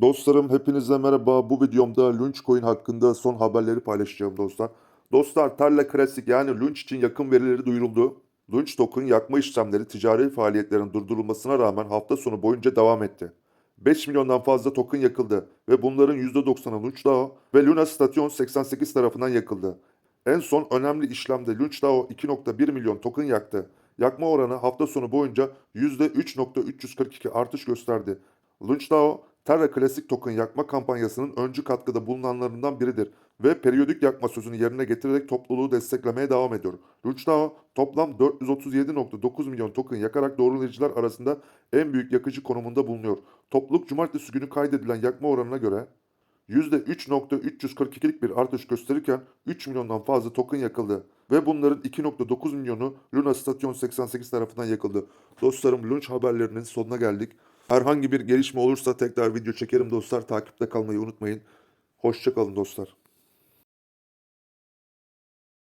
Dostlarım hepinize merhaba. Bu videomda Lunch Coin hakkında son haberleri paylaşacağım dostlar. Dostlar Terra Classic yani Lunch için yakın verileri duyuruldu. Lunch token yakma işlemleri ticari faaliyetlerin durdurulmasına rağmen hafta sonu boyunca devam etti. 5 milyondan fazla token yakıldı ve bunların %90'ı LunchDAO ve Luna Station 88 tarafından yakıldı. En son önemli işlemde LunchDAO 2.1 milyon token yaktı. Yakma oranı hafta sonu boyunca %3.342 artış gösterdi. LunchDAO, Terra Classic token yakma kampanyasının öncü katkıda bulunanlarından biridir ve periyodik yakma sözünü yerine getirerek topluluğu desteklemeye devam ediyor. LunchDAO toplam 437.9 milyon token yakarak doğrulayıcılar arasında en büyük yakıcı konumunda bulunuyor. Topluluk cumartesi günü kaydedilen yakma oranına göre %3.342'lik bir artış gösterirken 3 milyondan fazla token yakıldı ve bunların 2.9 milyonu Luna Station 88 tarafından yakıldı. Dostlarım Lunch haberlerinin sonuna geldik. Herhangi bir gelişme olursa tekrar video çekerim dostlar. Takipte kalmayı unutmayın. Hoşçakalın dostlar.